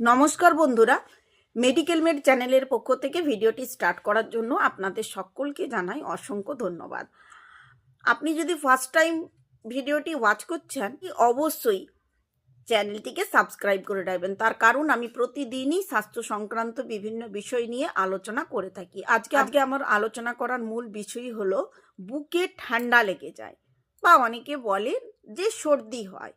নমস্কার বন্ধুরা। Medical made চ্যানেলের পক্ষ থেকে ভিডিওটি স্টার্ট করার জন্য আপনাদের সকলকে জানাই অসংখ্য ধন্যবাদ। আপনি যদি ফার্স্ট টাইম ভিডিওটি ওয়াচ করছেন, অবশ্যই চ্যানেলটিকে সাবস্ক্রাইব করে রাখবেন। তার কারণ আমি প্রতিদিনই স্বাস্থ্য সংক্রান্ত বিভিন্ন বিষয় নিয়ে আলোচনা করে থাকি। আজকে আজকে আমার আলোচনা করার মূল বিষয় হলো বুকে ঠান্ডা লেগে যায় বা অনেকে বলে যে সর্দি হয়।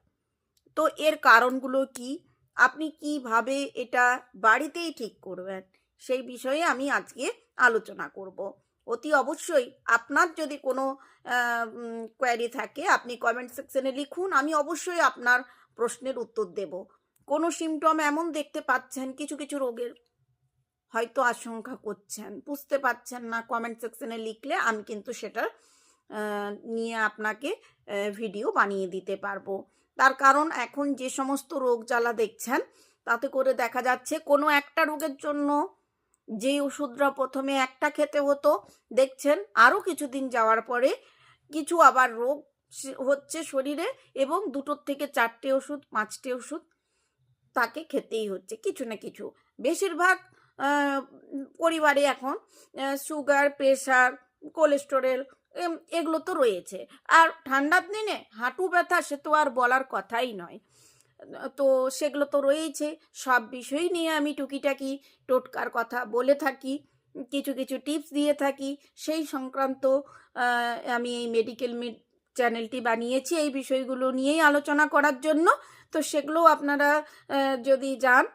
তো এর কারণগুলো কি? আপনি কীভাবে এটা বাড়িতেই ঠিক করবেন? সেই বিষয়ে আমি আজকে আলোচনা করব। অতি অবশ্যই আপনার যদি কোনো কোয়ারি থাকে, আপনি কমেন্ট সেকশনে লিখুন, আমি অবশ্যই আপনার প্রশ্নের উত্তর দেব। কোনো সিমটম এমন দেখতে পাচ্ছেন, কিছু কিছু রোগের হয়তো আশঙ্কা করছেন, বুঝতে পারছেন না কমেন্ট সেকশনে লিখলে আমি কিন্তু সেটা নিয়ে আপনাকে ভিডিও বানিয়ে দিতে পারব। তার কারণ এখন যে সমস্ত রোগ জ্বালা দেখছেন, তাতে করে দেখা যাচ্ছে কোনো একটা রোগের জন্য যে ওষুধটা প্রথমে একটা খেতে হতো, দেখছেন আরও কিছুদিন যাওয়ার পরে কিছু আবার রোগ হচ্ছে শরীরে এবং দুটোর থেকে চারটে ওষুধ, পাঁচটে ওষুধ তাকে খেতেই হচ্ছে কিছু না কিছু। বেশিরভাগ পরিবারে এখন সুগার প্রেশার কোলেস্টেরল এগুলো তো রয়েছে। আর ঠান্ডার দিনে হাঁটু ব্যথা সে তো আর বলার কথাই নয়। তো সেগুলো তো রয়েছে। সব বিষয় নিয়ে আমি টুকিটাকি টোটকার কথা বলে থাকি, কিছু কিছু টিপস দিয়ে থাকি। সেই সংক্রান্ত আমি এই মেডিকেল মিড চ্যানেলটি বানিয়েছি এই বিষয়গুলো নিয়েই আলোচনা করার জন্য। তো সেগুলো আপনারা যদি যান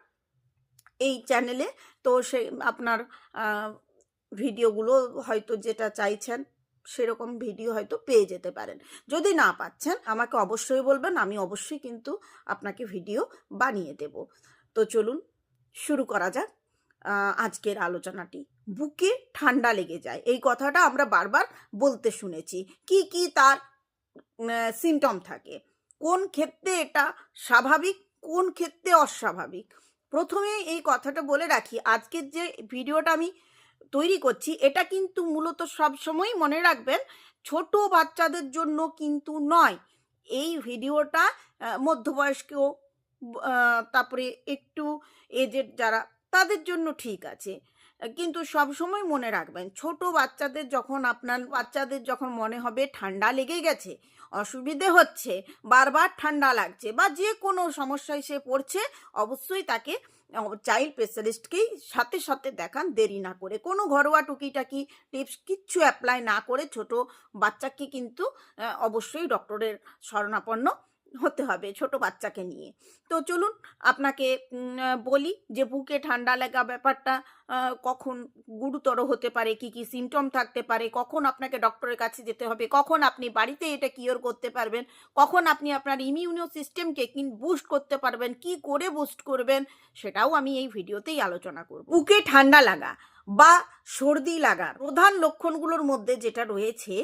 এই চ্যানেলে, তো সে, আপনার ভিডিওগুলো হয়তো যেটা চাইছেন সেরকম ভিডিও হয়তো পেয়ে যেতে পারেন। যদি না পাচ্ছেন, আমাকে অবশ্যই বলবেন, আমি অবশ্যই কিন্তু আপনাকে ভিডিও বানিয়ে দেব। তো চলুন, শুরু করা যাক। আজকের আলোচনাটি। বুকে ঠান্ডা লেগে যায়। এই কথাটা আমরা বারবার বলতে শুনেছি। কি কি তার সিমটম থাকে? কোন ক্ষেত্রে এটা স্বাভাবিক, কোন ক্ষেত্রে অস্বাভাবিক? প্রথমে এই কথাটা বলে রাখি। আজকের যে ভিডিওটা আমি তৈরি করছি। এটা কিন্তু মূলত সবসময় মনে রাখবেন, ছোট বাচ্চাদের জন্য কিন্তু নয়। এই ভিডিওটা মধ্যবয়স্ক তারপরে একটু এজেড যারা, তাদের জন্য ঠিক আছে। কিন্তু সব সময় মনে রাখবেন, ছোট বাচ্চাদের যখন আপনার, বাচ্চাদের যখন মনে হবে ঠান্ডা লেগে গেছে, অসুবিধে হচ্ছে, বারবার ঠান্ডা লাগছে বা যে কোনো সমস্যায় সে পড়ছে, অবশ্যই তাকে চাইল্ড স্পেশালিস্টকেই সাথে সাথে দেখান, দেরি না করে। কোনো ঘরোয়া টুকিটাকি টিপস কিচ্ছু অ্যাপ্লাই না করে ছোট বাচ্চাকে কিন্তু অবশ্যই ডক্টরের শরণাপন্ন হতে হবে ছোট বাচ্চাকে নিয়ে। তো চলুন আপনাকে বলি যে বুকে ঠান্ডা লাগা ব্যাপারটা কখন গুরুতর হতে পারে, কি কি সিমটম থাকতে পারে, কখন আপনাকে ডক্টরের কাছে যেতে হবে, কখন আপনি বাড়িতে এটা কিওর করতে পারবেন, কখন আপনি আপনার ইমিউনো সিস্টেমকে কিন বুস্ট করতে পারবেন, কি করে বুস্ট করবেন, সেটাও আমি এই ভিডিওতেই আলোচনা করব। বুকে ঠান্ডা লাগা বা সর্দি লাগার প্রধান লক্ষণগুলোর মধ্যে যেটা রয়েছে,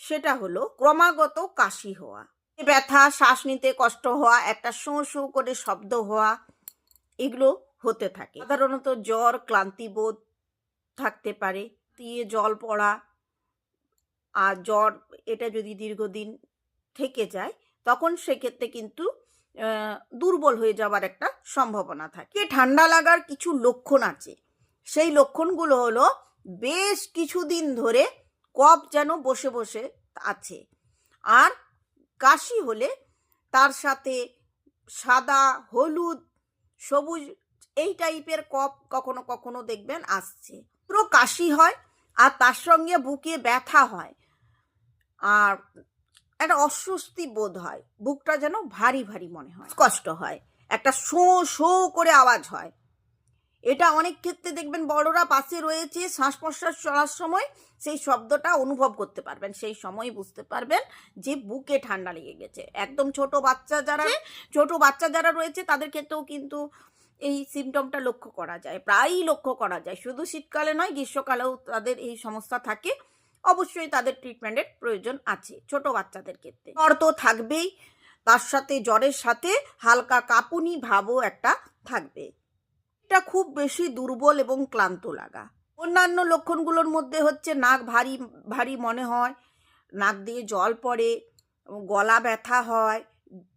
সেটা হলো ক্রমাগত কাশি হওয়া। ব্যথা, শ্বাস নিতে কষ্ট হওয়া, একটা শোঁ শোঁ করে শব্দ হওয়া, এগুলো হতে থাকে। সাধারণত জ্বর ক্লান্তিবোধ থাকতে পারে। দিয়ে জল পড়া আর জ্বর, এটা যদি দীর্ঘদিন থেকে যায়, তখন সেক্ষেত্রে কিন্তু দুর্বল হয়ে যাওয়ার একটা সম্ভাবনা থাকে। ঠান্ডা লাগার কিছু লক্ষণ আছে? সেই লক্ষণগুলো হলো, বেশ কিছুদিন ধরে কফ যেন বসে বসে আছে। আর কাশি হলে তার সাথে সাদা, হলুদ, সবুজ এই টাইপের কফ কখনো কখনো দেখবেন আসছে। পুরো কাশি হয় আর তার সঙ্গে বুকে ব্যথা হয়। আর একটা অস্বস্তি বোধ হয়। বুকটা যেন ভারী ভারী মনে হয়। কষ্ট হয়। একটা শো শো করে আওয়াজ হয়। এটা অনেক ক্ষেত্রে দেখবেন বড়রা পাশে রয়েছে শ্বাস প্রশ্বাস চলার সময় সেই শব্দটা অনুভব করতে পারবেন সেই সময় বুঝতে পারবেন যে বুকে ঠান্ডা লেগে গেছে। একদম ছোট বাচ্চা যারা ছোট বাচ্চা যারা রয়েছে তাদের ক্ষেত্রেও কিন্তু এই সিমটমটা লক্ষ্য করা যায় প্রায়ই লক্ষ্য করা যায়। শুধু শীতকালে নয় গ্রীষ্মকালেও তাদের এই সমস্যা থাকে। অবশ্যই তাদের ট্রিটমেন্টের প্রয়োজন আছে ছোট বাচ্চাদের ক্ষেত্রে। জ্বর তো থাকবেই তার সাথে জ্বরের সাথে হালকা কাঁপুনি ভাবও একটা থাকবে। এটা খুব বেশি দুর্বল এবং ক্লান্ত লাগা। অন্যান্য লক্ষণগুলোর মধ্যে হচ্ছে নাক ভারী ভারী মনে হয়, নাক দিয়ে জল পড়ে, গলা ব্যথা হয়,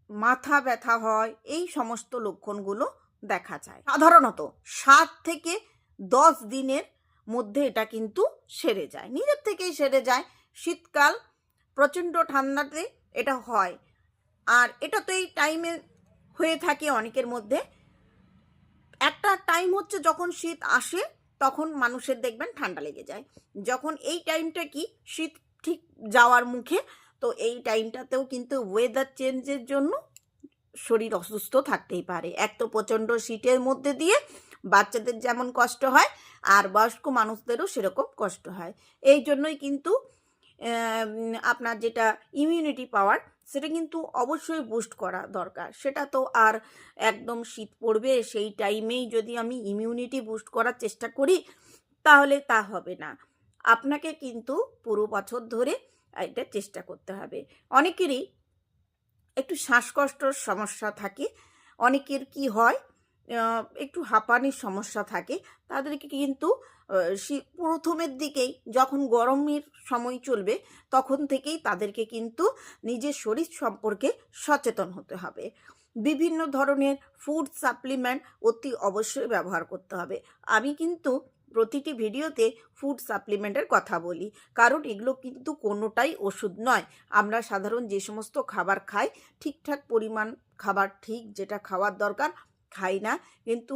মাথা ব্যথা হয়, এই সমস্ত লক্ষণগুলো দেখা যায়। সাধারণত সাত থেকে দশ দিনের মধ্যে এটা কিন্তু সেরে যায়। নিজের থেকেই সেরে যায়। শীতকাল, প্রচণ্ড ঠান্ডাতে এটা হয়। আর এটা তো এই টাইমে হয়ে থাকে অনেকের মধ্যে। টাইম হচ্ছে যখন শীত আসে, তখন মানুষের দেখবেন ঠান্ডা লেগে যায়। যখন এই টাইমটা কি, শীত ঠিক যাওয়ার মুখে, তো এই টাইমটাতেও কিন্তু ওয়েদার চেঞ্জের জন্য শরীর অসুস্থ থাকতেই পারে। এক তো প্রচণ্ড শীতের মধ্যে দিয়ে বাচ্চাদের যেমন কষ্ট হয়, আর বয়স্ক মানুষদেরও সেরকম কষ্ট হয়। এই জন্যই কিন্তু আপনার যেটা ইমিউনিটি পাওয়ার সেটা কিন্তু অবশ্যই বুস্ট করা দরকার। সেটা তো আর একদম শীত পড়বে, সেই টাইমেই যদি আমি ইমিউনিটি বুস্ট করার চেষ্টা করি, তাহলে তা হবে না। আপনাকে কিন্তু পুরো বছর ধরে এটা চেষ্টা করতে হবে। অনেকেরই একটু শ্বাসকষ্টর সমস্যা থাকে, অনেকের কি হয় একটু হাঁপানির সমস্যা থাকে, তাদেরকে কিন্তু প্রথমের দিকেই যখন গরমের সময় চলবে, তখন থেকেই তাদেরকে কিন্তু নিজের শরীর সম্পর্কে সচেতন হতে হবে। বিভিন্ন ধরনের ফুড সাপ্লিমেন্ট অতি অবশ্যই ব্যবহার করতে হবে। আমি কিন্তু প্রতিটি ভিডিওতে ফুড সাপ্লিমেন্টের কথা বলি, কারণ এগুলো কিন্তু কোনোটাই ওষুধ নয়। আমরা সাধারণ যে সমস্ত খাবার খাই, ঠিকঠাক পরিমাণ খাবার ঠিক যেটা খাওয়ার দরকার খাই না। কিন্তু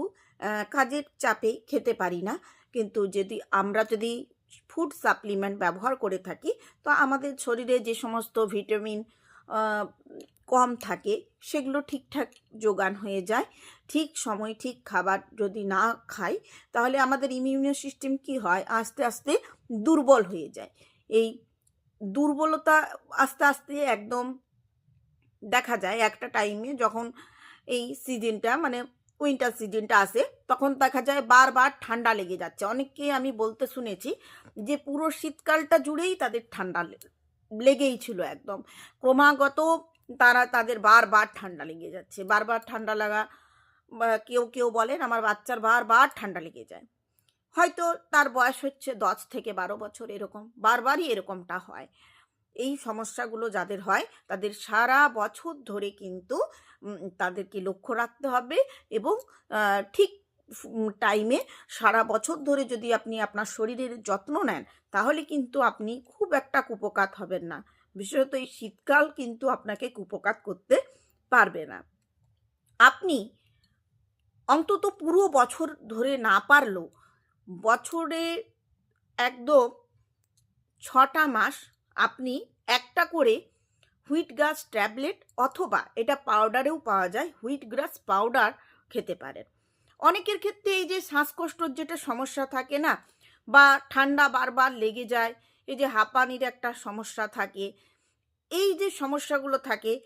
কাজের চাপে খেতে পারি না। কিন্তু যদি আমরা যদি ফুড সাপ্লিমেন্ট ব্যবহার করে থাকি, তো আমাদের শরীরে যে সমস্ত ভিটামিন কম থাকে, সেগুলো ঠিকঠাক যোগান হয়ে যায়। ঠিক সময়, ঠিক খাবার যদি না খাই, তাহলে আমাদের ইমিউনি সিস্টেম কি হয়? আস্তে আস্তে দুর্বল হয়ে যায়। এই দুর্বলতা আস্তে আস্তে একদম দেখা যায় একটা টাইমে যখন এই সিজনটা মানে উইন্টার সিজনটা আসে, তখন দেখা যায় বারবার ঠান্ডা লেগে যাচ্ছে। অনেককে আমি বলতে শুনেছি যে, পুরো শীতকালটা জুড়েই তাদের ঠান্ডা লেগেই ছিল একদম। ক্রমাগত তারা, তাদের বারবার ঠান্ডা লেগে যাচ্ছে। বারবার ঠান্ডা লাগা কেউ কেউ বলেন, আমার বাচ্চার বারবার ঠান্ডা লেগে যায়। হয়তো তার বয়স হচ্ছে দশ থেকে বারো বছর, এরকম, বারবারই এরকমটা হয়। এই সমস্যাগুলো যাদের হয়, তাদের সারা বছর ধরে কিন্তু তাদেরকে লক্ষ্য রাখতে হবে এবং ঠিক টাইমে সারা বছর ধরে যদি আপনি আপনার শরীরের যত্ন নেন, তাহলে কিন্তু আপনি খুব একটা কুপকাত হবেন না। বিশেষত এই শীতকাল কিন্তু আপনাকে কুপকাত করতে পারবে না। আপনি অন্তত পুরো বছর ধরে না পারলেও বছরে একদম ছটা মাস আপনি একটা করে হুইট গ্রাস ট্যাবলেট অথবা এটা পাউডারেও পাওয়া যায়, হুইট গ্রাস পাউডার খেতে পারেন। অনেকের ক্ষেত্রে এই যে শ্বাসকষ্টর যেটা সমস্যা থাকে না, বা ঠান্ডা বারবার লেগে যায়, এই যে হাঁপানির একটা সমস্যা থাকে, এই যে সমস্যাগুলো থাকে,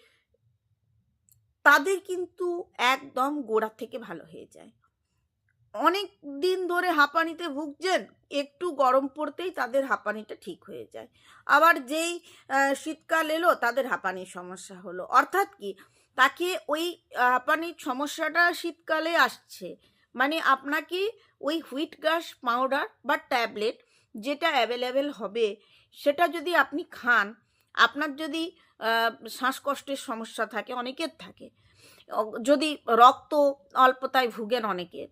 তাদের কিন্তু একদম গোড়া থেকে ভালো হয়ে যায়। অনেক দিন ধরে হাঁপানিতে ভুগছেন, একটু গরম পড়তেই তাদের হাঁপানিটা ঠিক হয়ে যায়। আবার যেই শীতকাল এলো তাদের হাঁপানির সমস্যা হলো। অর্থাৎ কি? তাকে ওই হাঁপানির সমস্যাটা শীতকালে আসছে। মানে আপনাকে ওই হুইট গ্রাস পাউডার বা ট্যাবলেট যেটা অ্যাভেলেবেল হবে, সেটা যদি আপনি খান, আপনার যদি শ্বাসকষ্টের সমস্যা থাকে, অনেকের থাকে। যদি রক্ত অল্পতায় ভুগেন অনেকের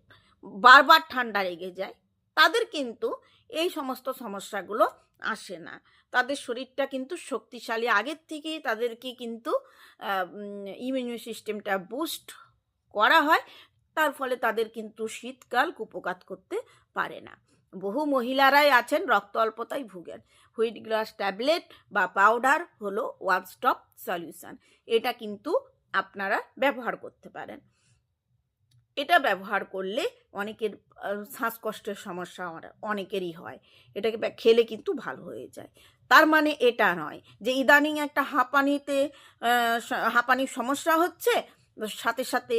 বারবার ঠান্ডা লেগে যায়, তাদের কিন্তু এই সমস্ত সমস্যাগুলো আসে না। তাদের শরীরটা কিন্তু শক্তিশালী, আগের থেকেই তাদেরকে কিন্তু ইমিউনি সিস্টেমটা বুস্ট করা হয়, তার ফলে তাদের কিন্তু শীতকাল কুপকাত করতে পারে না। বহু মহিলারাই আছেন, রক্ত অল্পতায় ভুগেন। হুইট গ্লাস ট্যাবলেট বা পাউডার হলো ওয়ান স্টপ সলিউশন এটা কিন্তু আপনারা ব্যবহার করতে পারেন। এটা ব্যবহার করলে অনেকের শ্বাসকষ্টের সমস্যা অনেকেরই হয়। এটাকে খেলে কিন্তু ভালো হয়ে যায়। তার মানে এটা নয় যে ইদানিং একটা হাঁপানিতে হাঁপানির সমস্যা হচ্ছে, সাথে সাথে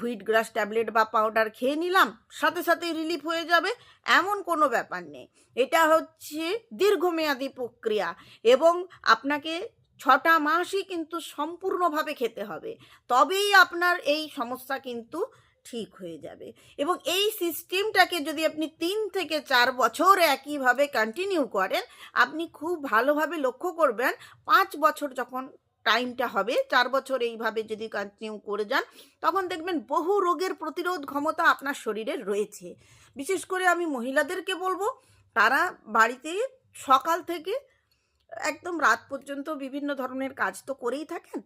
হুইট গ্রাস ট্যাবলেট বা পাউডার খেয়ে নিলাম, সাথে সাথে রিলিফ হয়ে যাবে, এমন কোনো ব্যাপার নেই। এটা হচ্ছে দীর্ঘমেয়াদী প্রক্রিয়া এবং আপনাকে ছটা মাসই কিন্তু সম্পূর্ণভাবে খেতে হবে। তবেই আপনার এই সমস্যা কিন্তু ঠিক হয়ে যাবে। এবং এই সিস্টেমটাকে যদি আপনি তিন থেকে চার বছর একইভাবে কন্টিনিউ করেন, আপনি খুব ভালোভাবে লক্ষ্য করবেন পাঁচ বছর যখন টাইমটা হবে, চার বছর এইভাবে যদি কন্টিনিউ করে যান, তখন দেখবেন বহু রোগের প্রতিরোধ ক্ষমতা আপনার শরীরে রয়েছে। বিশেষ করে আমি মহিলাদেরকে বলব, তারা বাড়িতে সকাল থেকে একদম রাত পর্যন্ত বিভিন্ন ধরনের কাজ তো করেই থাকেন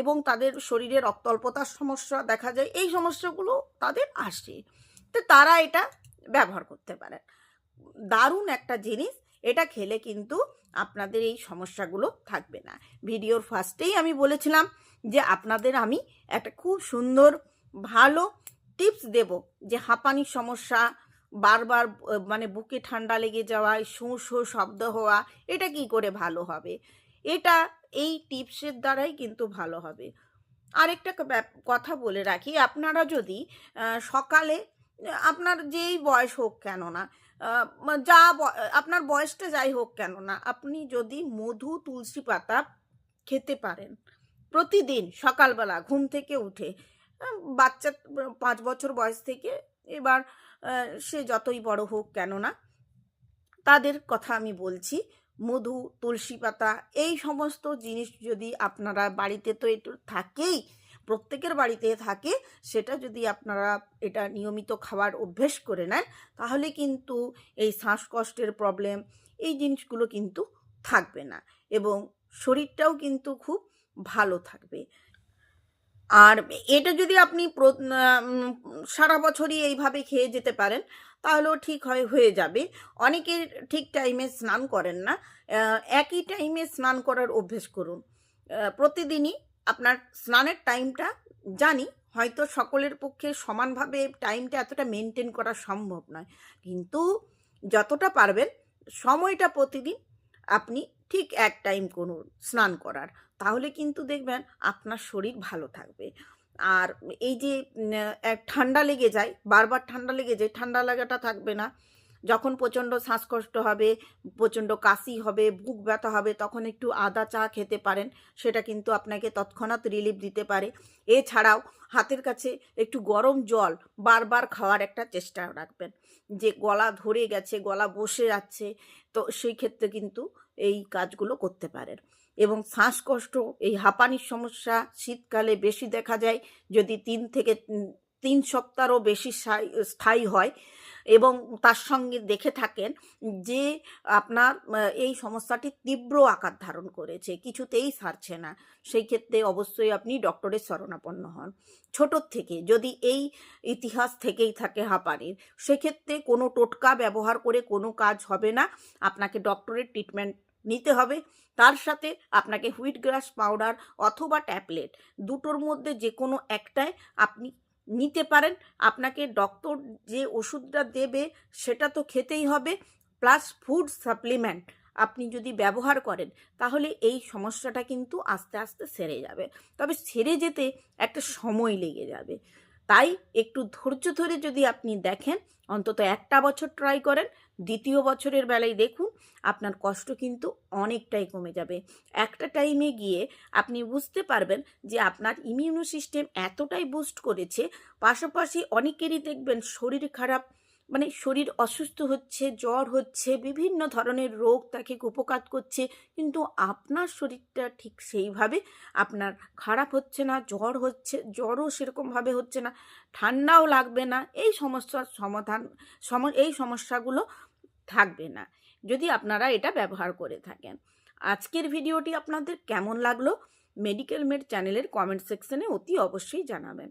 এবং তাদের শরীরে রক্তল্পতার সমস্যা দেখা যায়, এই সমস্যাগুলো তাদের আসে। তো তারা এটা ব্যবহার করতে পারেন। দারুণ একটা জিনিস, এটা খেলে কিন্তু আপনাদের এই সমস্যাগুলো থাকবে না। ভিডিওর ফার্স্টেই আমি বলেছিলাম যে আপনাদের আমি একটা খুব সুন্দর, ভালো টিপস দেব যে হাঁপানির সমস্যা, বারবার মানে বুকে ঠান্ডা লেগে যাওয়া, শোঁ শোঁ, শব্দ হওয়া, এটা কি করে ভালো হবে? এটা এই টিপসের দ্বারাই কিন্তু ভালো হবে। আরেকটা কথা বলে রাখি, আপনারা যদি সকালে, আপনার যেই বয়স হোক কেন না যা আপনার বয়সটা যাই হোক কেন না, আপনি যদি মধু, তুলসী পাতা খেতে পারেন, প্রতিদিন সকালবেলা ঘুম থেকে উঠে বাচ্চা পাঁচ বছর বয়স থেকে এবার সে যতই বড় হোক কেন না, তাদের কথা আমি বলছি। মধু, তুলসী পাতা, এই সমস্ত জিনিস যদি আপনারা বাড়িতে তো একটু থাকেই, প্রত্যেকের বাড়িতে থাকে, সেটা যদি আপনারা এটা নিয়মিত খাবার অভ্যেস করে নেন, তাহলে কিন্তু এই শ্বাসকষ্টের প্রবলেম এই জিনিসগুলো কিন্তু থাকবে না এবং শরীরটাও কিন্তু খুব ভালো থাকবে। আর এটা যদি আপনি সারা বছরই এইভাবে খেয়ে যেতে পারেন তাহলেও ঠিক হয়, হয়ে যাবে। অনেকে ঠিক টাইমে স্নান করেন না। একই টাইমে স্নান করার অভ্যেস করুন। প্রতিদিনই আপনার স্নানের টাইমটা জানি, হয়তো সকলের পক্ষে সমানভাবে টাইমটা এতটা মেনটেন করা সম্ভব নয়। কিন্তু যতটা পারবেন, সময়টা প্রতিদিন আপনি ঠিক এক টাইম করুন স্নান করার। তাহলে কিন্তু দেখবেন আপনার শরীর ভালো থাকবে। আর এই যে ঠান্ডা লেগে যায়, বারবার ঠান্ডা লেগে যায়, ঠান্ডা লাগাটা থাকবে না। যখন প্রচণ্ড শ্বাসকষ্ট হবে, প্রচণ্ড কাশি হবে, বুক ব্যথা হবে, তখন একটু আদা চা খেতে পারেন, সেটা কিন্তু আপনাকে তৎক্ষণাৎ রিলিফ দিতে পারে। এছাড়াও হাতের কাছে একটু গরম জল বারবার খাওয়ার একটা চেষ্টা রাখবেন। যে গলা ধরে গেছে, গলা বসে যাচ্ছে, তো সেই ক্ষেত্রে কিন্তু এই কাজগুলো করতে পারেন। এবং শ্বাসকষ্ট, এই হাঁপানির সমস্যা শীতকালে বেশি দেখা যায় যদি তিন থেকে তিন সপ্তাহও বেশি স্থায়ী- হয় এবং তার সঙ্গে দেখে থাকেন যে আপনার এই সমস্যাটি তীব্র আকার ধারণ করেছে, কিছুতেই সারছে না। সেই ক্ষেত্রে অবশ্যই আপনি ডক্টরের শরণাপন্ন হন। ছোটোর থেকে যদি এই ইতিহাস থেকেই থাকে হাঁপানির, সেক্ষেত্রে কোনো টোটকা ব্যবহার করে কোনো কাজ হবে না। আপনাকে ডক্টরের ট্রিটমেন্ট নিতে হবে। তার সাথে আপনাকে হুইট গ্রাস পাউডার অথবা ট্যাবলেট দুটোর মধ্যে যে কোনো একটাই আপনি নিতে পারেন। আপনাকে ডক্টর যে ওষুধটা দেবে সেটা তো খেতেই হবে। প্লাস ফুড সাপ্লিমেন্ট আপনি যদি ব্যবহার করেন তাহলে এই সমস্যাটা কিন্তু আস্তে আস্তে সেরে যাবে। তবে সেরে যেতে একটা সময় লেগে যাবে। তাই একটু ধৈর্য ধরে যদি আপনি দেখেন, অন্তত একটা বছর ট্রাই করেন, দ্বিতীয় বছরের বেলায় দেখুন আপনার কষ্ট কিন্তু অনেকটাই কমে যাবে। একটা টাইমে গিয়ে আপনি বুঝতে পারবেন যে আপনার ইমিউনো সিস্টেম এতটাই বুস্ট করেছে, পাশাপাশি অনেকেরই দেখবেন শরীর খারাপ মানে শরীর অসুস্থ হচ্ছে, জ্বর হচ্ছে, বিভিন্ন ধরনের রোগ তাকে উপকার করছে, কিন্তু আপনার শরীরটা ঠিক সেইভাবে আপনার খারাপ হচ্ছে না, জ্বর হচ্ছে, জ্বরও সেরকমভাবে হচ্ছে না, ঠান্ডাও লাগবে না, এই সমস্যার সমাধান, সম, এই সমস্যাগুলো থাকবে না। যদি আপনারা এটা ব্যবহার করে থাকেন। আজকের ভিডিওটি আপনাদের কেমন লাগল? মেডিকেল মেড চ্যানেলের কমেন্ট সেকশনে অতি অবশ্যই জানাবেন।